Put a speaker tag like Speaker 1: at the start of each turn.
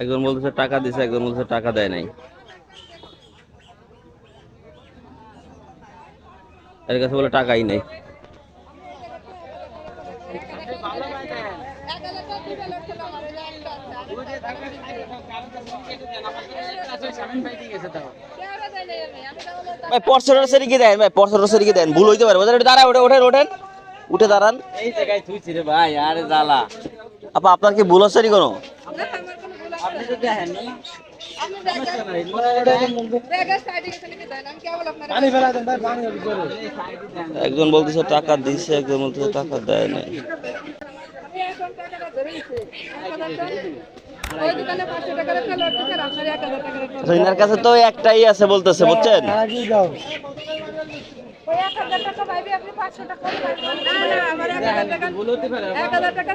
Speaker 1: একজন বলতেছে টাকা দিছে একজন বলতেছে টাকা দেয় নাই। এর কাছে বলে টাকাই নেই। ভাই দেন? দেন? ভুল হইতে পারে দাঁড়া ওঠে ওঠেন ওঠেন। উঠে দাঁড়ান।
Speaker 2: এই জায়গায় থুইছি রে ভাই আরে জ্বালা।
Speaker 1: আপা আপনার কি ভুল হচ্ছে কোনো? একজন বলতেছে টাকা দিছে একজন বলতেছে টাকা দেয় নাই। আচ্ছা, ইনার কাছে তো একটাই আছে বলতেছে বুঝছেন?
Speaker 3: টাকা আপনি টাকা না না আমার টাকা